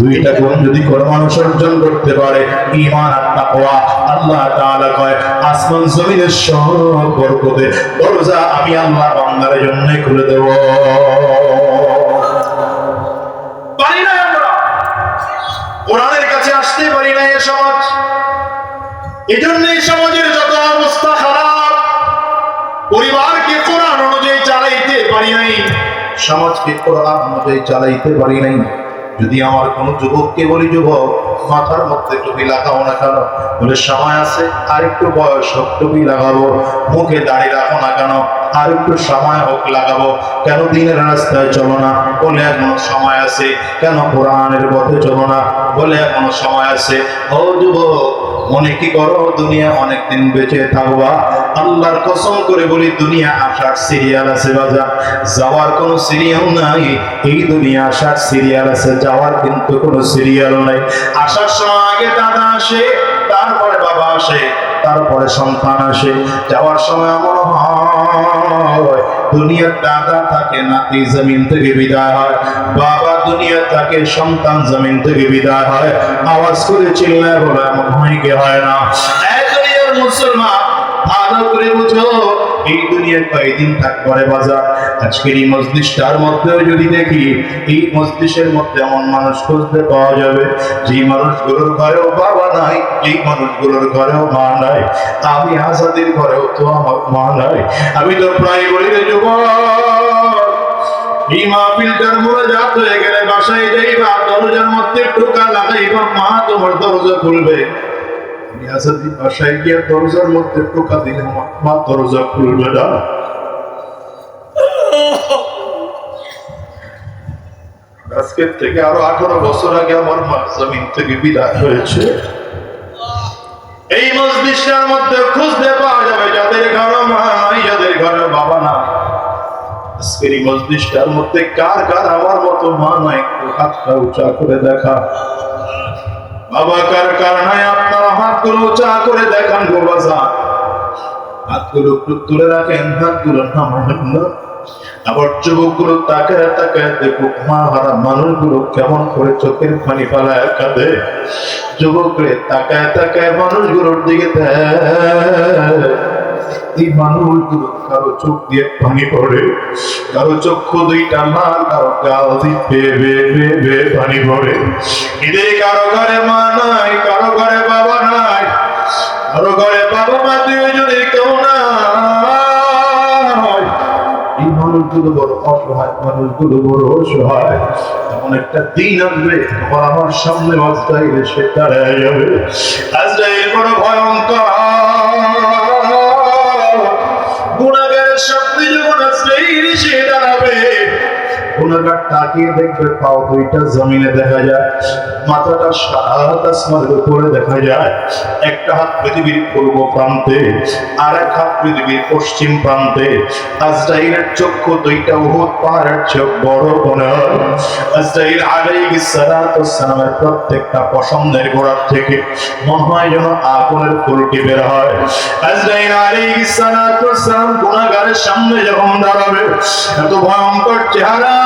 দুইটা গুণ যদি কোনো মানুষ অর্জন করতে পারে, ঈমান আর তাকওয়া, আল্লাহ তাআলা কয়, আসমান জমিনের সব বরকতে, দরজা আমি আল্লাহ বান্দার জন্য খুলে দেব। পারি না আমরা? কোরআনের কাছে আসতে পারি না এ সমাজ। এজন্য এই সমাজের যত অবস্থা খারাপ, পরিবারকে কোরআন অনুযায়ী চালাইতে পারি নাই, সমাজকে কোরআন অনুযায়ী চালাইতে পারি নাই। যদি আমার কোনো যুবককে বলি, যুবক, মাথার মধ্যে টুপি লাগাও না কেন? বলে, সময় আছে আর একটু বয়স হোক, টুপি লাগাবো, মুখে দাড়ি রাখো না কেন? আর একটু সময় হোক লাগাবো। কেন দিনের রাস্তায় চলো না? বলে এখনও সময় আছে। কেন কোরআনের পথে চলো না? বলে এখনও সময় আছে। ও যুবক, মনে কি করো? দুনিয়া অনেক দিন বেঁচে থাকবা। আল্লাহর কসম করে বলি, দুনিয়া আসার সিরিয়াল আছে বাজা। যাওয়ার কোনো সিরিয়াল নাই। এই দুনিয়া আসার সিরিয়াল আছে। যাওয়ার কিন্তু কোনো সিরিয়াল নাই। আসার সময় আগে দাদা আসে, তারপরে বাবা আসে, তারপরে সন্তান আসে। যাওয়ার সময় হয় দুনিয়ার দাদা থাকে নাতি জমিন থেকে বিদায় হয়, বাবা দুনিয়া থাকে সন্তান জমিন থেকে বিদায় হয়। আওয়াজ করে চিল্লায় বলে এমন ভূমিকে হয় না? মুসলমান, ভালো করে বুঝো, এই দুনিয়ার কয়েকদিন থাকবে বাজার? আজকের এই মসজিদটার মধ্যেও যদি দেখি, এই মসজিদের মধ্যে এমন মানুষ খুঁজতে পাওয়া যাবে, যেই মানুষগুলোর ঘরেও বাবা নাই এই মানুষগুলোর ঘরেও মা নাই আমি আজাদের ঘরেও তো আমার মা নাই। আমি তো প্রায় বলি রে যুবক, এই মাহফিলটার মোড়ে যাত হয়ে গেলে বাসায় যাইবা, দরজার মধ্যে টোকা লাগাইবা, মা তোমার দরজা খুলবে। আমি আজাদি বাসায় গিয়ে দরজার মধ্যে টোকা দিলে মা দরজা খুলবে না। আজকের থেকে আরও আঠারো বছর আগে আমার মা জমিন থেকে বিদায় হয়েছে। এই মসজিদটার মধ্যে খুঁজতে পাওয়া যাবে যাদের ঘরে মা যাদের ঘরে বাবা নাই। আজকের এই মসজিদটার মধ্যে কার কার আমার মতো মা নাই, একটু হাতটা উঁচা করে দেখা। বাবা, কার কার নাই, আপনারা হাতগুলো উঁচা করে দেখান গো হাতগুলো একটু তুলে রাখেন হাতগুলো নামাবেন না আবার যুবকগুলো তাকায় তাকায় দেখুক মা হারা মানুষগুলো কেমন করে চোখের পানি পালায় কাঁদে। যুবকরে তাকায় তাকায় মানুষগুলোর দিকে এই মানুষগুলো কারও চোখ দিয়ে পড়ে, কারও চক্ষু দুইটা কারও গাল দিয়ে বে বে বে পানি পড়ে। কারও ঘরে মা নাই, কারও ঘরে বাবা নাই, কারও ঘরে বাবা মা কেউ এই মানুষগুলো বড় অসহায়, মানুষগুলো বড় অসহায়। এমন একটা দিন আসবে তখন আমার সামনে আজরাইল এসে দাঁড়ায় যাবে। বড় ভয়ঙ্কর। গুণাগারের যখন দাঁড়াবে গুণাগার তাকিয়ে দেখবে পাও দুইটা জমিনে দেখা যায়। মাথাটা আসমানের উপরে দেখা যায়। একটা হাত পৃথিবীর পূর্ব প্রান্তে আর এক হাত পৃথিবীর পশ্চিম প্রান্তে। আজরাইলের দুইটা পাহাড়ের চোখ বড় আজরাইল সালাতু সালামের প্রত্যেকটা পছন্দের গোড়ার থেকে মনে হয় যেন আগুনের ফুলটি বের হয়। আজরাইল আলাইহিস সালাতু সালাম সামনে যখন দাঁড়াবে, এত ভয়ঙ্কর চেহারা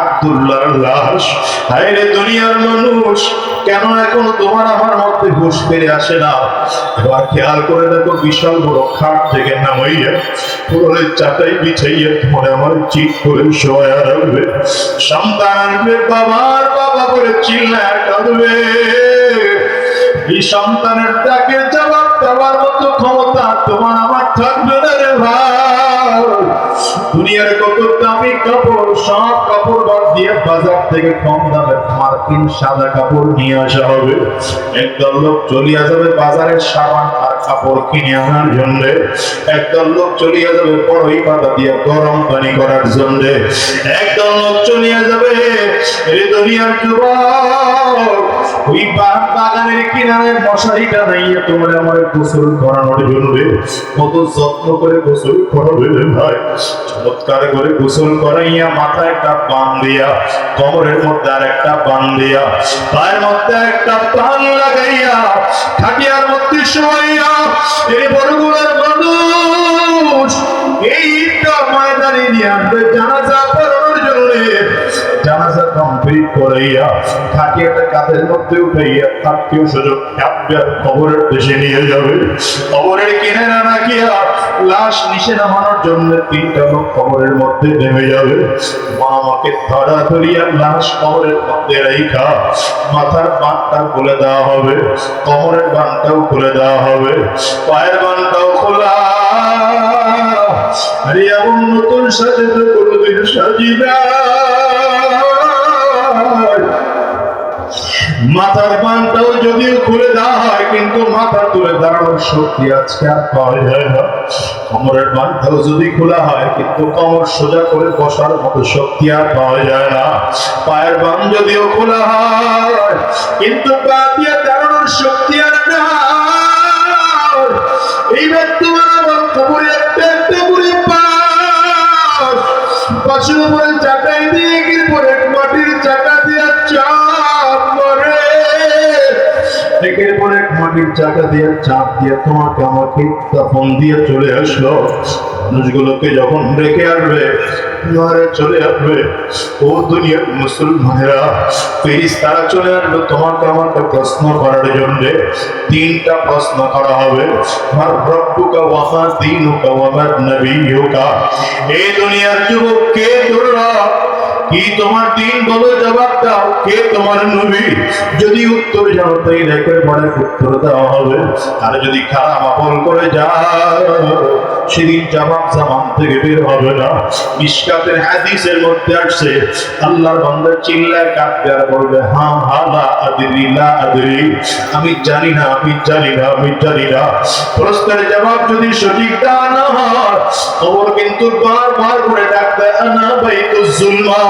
আব্দুল্লাহর লাশ। হায় রে দুনিয়ার মানুষ, কেন এখনও তোমার আমার মধ্যে হুশ ফিরে আসে না? এবার খেয়াল করে দেখো, বিশাল বড় খাট থেকে নামাইয়া পুরো চাটাই বিছাইয়া তোমার আমার চিট করে শোয়া রাখবে। সন্তান আনবে, বাবার বাবা বলে চিল্লায় কাঁদবে। এই সন্তানের ডাকে জবাব দেওয়ার মতো ক্ষমতা তোমার থাকবে না রে ভাই। দুনিয়ার কত দামি কাপড়, সব কাপড় বাদ দিয়ে বাজার থেকে কম দামে মার্কিন সাদা কাপড় নিয়ে আসা হবে। একদল লোক চলিয়া যাবে বাজারের সাবান আর কাপড় কিনে আনার জন্য। একদল লোক চলিয়া যাবে পরই পাতা দিয়ে গরম পানি করার জন্য। একদল লোক চলিয়া যাবে এই দুনিয়ার যুবক, ওই বাগ বাগানের কিনারে মশারিটা নাইয়া তোমার আমার গোসল করানোর জন্য। কত যত্ন করে গোসল করাবে ভাই। চমৎকার করে গোসল করাইয়া মাথায় একটা বান দিয়া কোমরের মধ্যে আর একটা বান দিয়া, পায়ের মধ্যে একটা পান লাগাইয়া খাটিয়ার মধ্যে শোয়াইয়া, এই বড়গুলোর মানুষ এই ময়দানে নিয়ে আসবে জানাজা পড়ানোর জন্য। জানাজা কমপ্লিট করাইয়া খাটিয়াটা কাঁধের মধ্যে উঠাইয়া আত্মীয় কাব্যার খবরের দেশে নিয়ে যাবে। খবরের কিনারা রাখিয়া লাশ নিচে নামানোর জন্য তিনটা লোক খবরের মধ্যে নেমে যাবে। মা আমাকে ধরা ধরিয়া লাশ খবরের মধ্যে রেখা মাথার বানটা খুলে দেওয়া হবে। কোমরের বানটাও খুলে দেওয়া হবে। পায়ের বানটাও খোলা। আরে এমন নতুন সাজে তো কোনোদিন সাজি মাথার বানটাও যদিও খুলে দেওয়া হয়, কিন্তু মাথা তুলে দাঁড়ানোর শক্তি আজকে আর পাওয়া যায় না। কোমরের বানটাও যদি খোলা হয়, কিন্তু কোমর সোজা করে বসার মতো শক্তি আর পাওয়া যায় না। পায়ের বান যদিও খোলা হয়, কিন্তু পা দিয়ে দাঁড়ানোর শক্তি আর না এইবার তোমার আমার কোমরে একটা একটা করে পাশ। পাশের উপরে পর এক মাটির চাকা দিয়ে চাপ দিয়ে তোমাকে আমাকে তখন দিয়ে চলে আসলো। মানুষগুলোকে যখন রেখে আসবে ঘরে চলে আসবে, ও দুনিয়ার মুসলমানেরা ফেরিস তারা চলে আসবে তোমাকে আমাকে প্রশ্ন করার জন্য। তিনটা প্রশ্ন করা হবে। আমার রব্বুকা ওয়ামা দিনুকা ওয়ামা নবিয়ুকা এই দুনিয়ার যুবক কে তোর রব? কি তোমার দিন বলো জবাব দাও কে তোমার নবী? যদি উত্তর জানো তাই রেখে পরে উত্তর দেওয়া হবে। আর যদি খারাপ আমল করে যাও, সেদিন জবাব জামান থেকে বের হবে না। মিশকাতের হাদিসের মধ্যে আসছে, আল্লাহর বান্দা চিল্লায় কাঁদবে আর বলবে হা হা লা আদরি লা আদরি। আমি জানি না, আমি জানি না, আমি জানি না। প্রশ্নের জবাব যদি সঠিক না হয় খবর কিন্তু বারবার করে ডাকবে, আনা বাইতুল জুলমা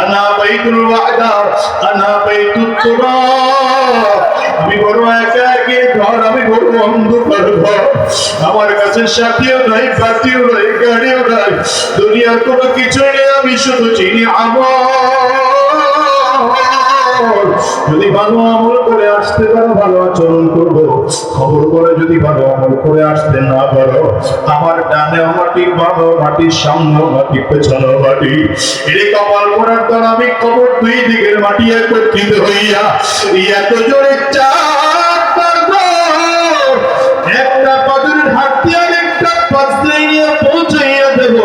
আনা বাইতুল ওয়াদা, আনা বাইতুত তুরাব আমি বড় একা একে ঘর, আমি বড় অন্ধকার ঘর। আমার কাছে সাথীও নাই পাতিও নাই, গাড়িও নাই। দুনিয়ার কোনো কিছু নেই, আমি শুধু চিনি আমার। যদি ভালো আমল করে আসতে পারো, ভালো আচরণ করব। খবর করে যদি ভালো আমল করে আসতে না পারো, আমার ডানে মাটি, বামো মাটি, সামনে মাটি, পেছনে মাটি। এই কপাল করার দ্বারা আমি খবর দুই দিকের মাটি একত্রিত হইয়া এত জোরে একটা পাথরের হাত দিয়ে আরেকটা পাত্রে নিয়ে পৌঁছাইয়া দেব।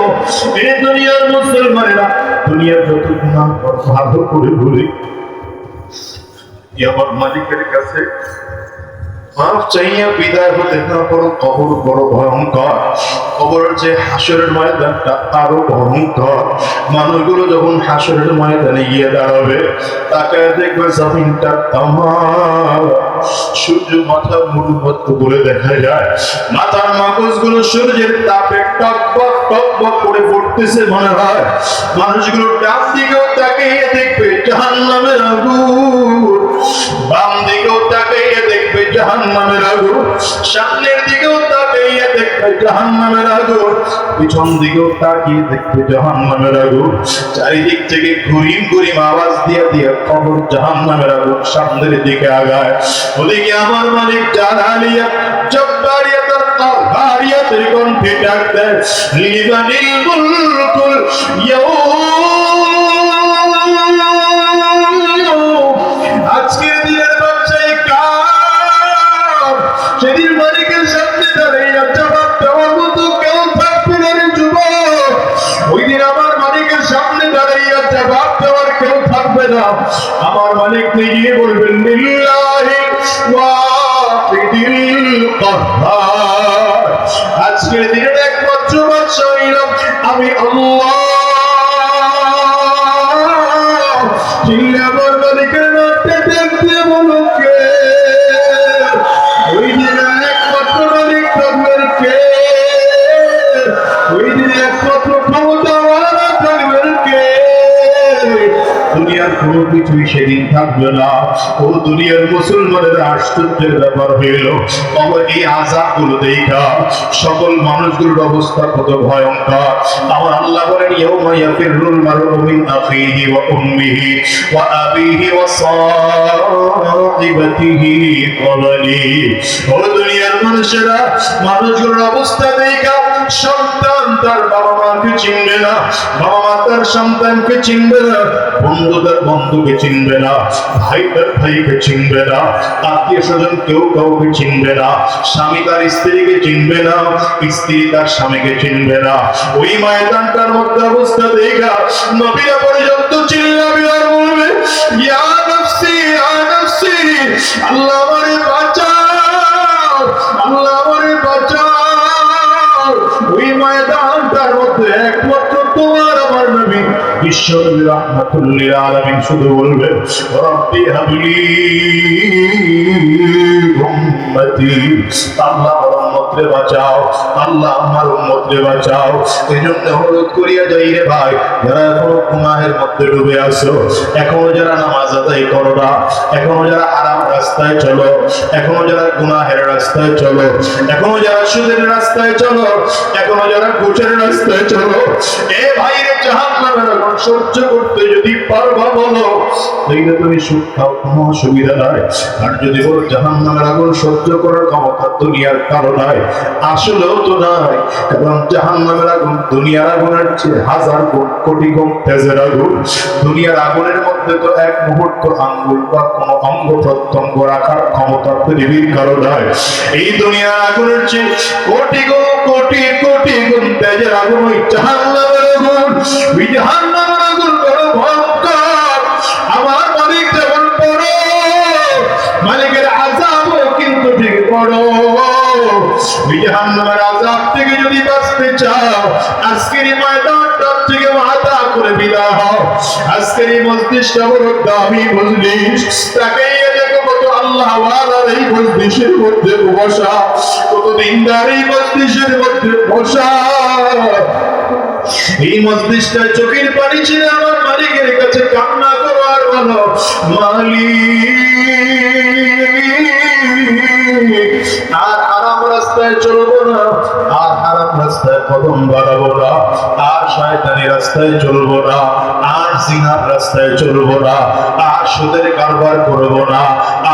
এই দুনিয়ার মুসলমানেরা, দুনিয়ার যত গুণা ভালো করে বলি আমার মালিকের কাছে? মাফ চাইয়া বিদায় হতে না পারো, কবর বড় ভয়ঙ্কর। যে হাসরের ময়দানটা আরও ভয়ঙ্কর। মানুষগুলো যখন হাসরের ময়দানে গিয়ে দাঁড়াবে তাকে দেখবে জমিনটা তামার। সূর্য মাথা মতো করে দেখা যায়, মাথার মাগজগুলো সূর্যের তাপে টকবক টকবক করে পড়তেছে মনে হয়। মানুষগুলো ডান দিকেও তাকিয়ে দেখবে, জাহান্নামের আগুন। বাম দিকেও তাকাইয়ে দেখবে জাহান্নামের আগুন, সামনের দিকেও তাকাইয়ে দেখবে জাহান্নামের আগুন, পিছন দিকেও তাকিয়ে দেখবে জাহান্নামের আগুন। চারিদিক থেকে ঘুরিম ঘুরিম আওয়াজ দিয়ে দিয়ে খবর জাহান্নামের আগুন সামনের দিকে আগায়। ওদিকে আমার মালিক জালালিয়া জব্বারিয়া তার কণ্ঠে ডাক দেয় লিবানিল মুলকুল ইয়াউম না আমার মালিক নিজে বলবেন লিল্লাহি আজকের দিনের একমাত্র বাদশাহ আমি আল্লাহ। কিছুই সেদিন থাকবে না। ও দুনিয়ার মুসলমানের আশ্চর্যের ব্যাপার হইল। এই আজাবগুলো দেখা। সকল মানুষগুলোর অবস্থা কত ভয়ঙ্কর। আমার আল্লাহ বলেন, ইয়াউমা ওয়া উম্মিহি ওয়া আবিহি ওয়া ওয়া ও দুনিয়ার মানুষেরা, মানুষগুলোর অবস্থা বাবা মাকে চিনবে না, বাবা মা তার সন্তানকে চিনবে না, বন্ধু তার বন্ধুকে চিনবে না, ভাই তার ভাইকে চিনবে না, আত্মীয় স্বজন কেউ কাউকে চিনবে না, স্বামী তার স্ত্রীকে চিনবে না, স্ত্রী তার স্বামীকে চিনবে না। ওই মধ্যে অবস্থা দেখা নবীরা পর্যন্ত আর বলবে, ইয়া নফসি ইয়া নফসি, আল্লাহ আমারে বাঁচাও। নবী ঈশ্বরী রহমতুল্লিল শুধু বলবেন, রব্বি হাবলি উম্মতি, আল্লাহ আমার উম্মতরে বাঁচাও, আল্লাহ আমার উম্মতরে বাঁচাও। এই জন্য অনুরোধ করিয়া যাই রে ভাই, যারা এখনও গুনাহের মধ্যে ডুবে আছো, এখনও যারা নামাজ আদায় করো না, এখনও যারা আরাম রাস্তায় চলো। এখনও যারা গুনাহের রাস্তায় চলো, এখনও যারা সুদের রাস্তায় চলো, এখনও যারা ঘুষের রাস্তায় চলো, এ ভাই রে জাহান্নামের আগুন সহ্য করতে যদি পারবা বলো, তাইলে তুমি সুখ খাও, কোনো অসুবিধা নাই। আর যদি বলো জাহান্নামের আগুন সহ্য করার ক্ষমতা দুনিয়ার কারও নাই, আসলেও তো নাই। কারণ জাহান্নামের আগুন দুনিয়ার আগুনের চেয়ে হাজার গুণ কোটি গুণ তেজের আগুন। দুনিয়ার আগুনের মধ্যে তো এক মুহূর্ত আঙ্গুল বা কোনো অঙ্গ প্রত্যঙ্গ রাখার ক্ষমতা পৃথিবীর কারও এই আগুনের চেয়ে কোটি গুণ কোটি কোটি গুণ তেজের আগুন ওই জাহান্নামের আগুন। ওই জাহান্নামের আগুন বড় ভয়ঙ্কর। আমার মালিক মালিকের কিন্তু ঠিক ওই জাহান্নামের আজাব থেকে যদি বাঁচতে চাও, আজকের ময়দানটা থেকে মাথা করে বিদায় হও। আজকের এই মস্তিষ্কটা বড় দামি তাকে আল্লাহ এই মধ্যে বসা এই মধ্যে বসা। এই চোখের পানি ছেড়ে আমার মালিকের কাছে কান্না করো আর বলো আর আরাম রাস্তায় চলবো না, আর হারাম রাস্তায় কদম বাড়াবো না, আর শয়তানি রাস্তায় চলবো না, আর জিনার রাস্তায় চলবো না আর সুদের কারবার করব না,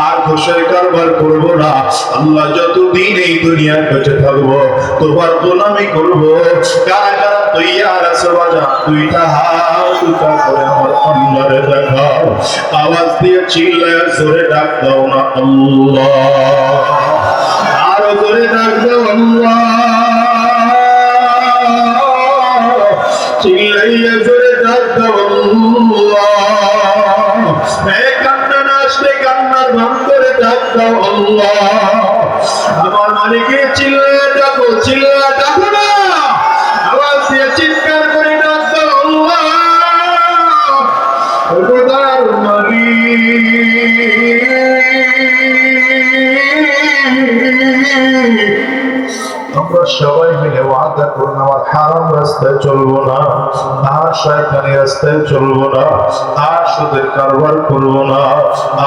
আর ঘোষের কারবার করব না। আল্লাহ যতদিন এই দুনিয়ার বেঁচে থাকব, তোমার গোলামি করব। কারা কারা তৈয়ার আছে বাজা দুইটা হাত করে আমার আল্লাহরে দেখাও। আওয়াজ দিয়ে চিল্লায় জোরে ডাক দাও না আল্লাহ। আমার মালিকে চিল্লাইয়া ডাকো চিল্লা ডাকো না। আওয়াজ দিয়ে চিৎকার করে ডাকো খোদার মালিক। আমরা সবাই মিলে ওয়াদা করুন আমার হারাম রাস্তায় চলবো না, আর শয়তানি রাস্তায় চলবো না, আর সুদের কারবার করব না,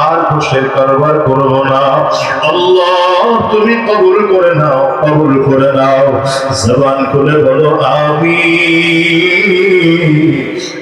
আর ঘুষের কারবার করব না। আল্লাহ, তুমি কবুল করে নাও, কবুল করে নাও। জবান খুলে বলো আমি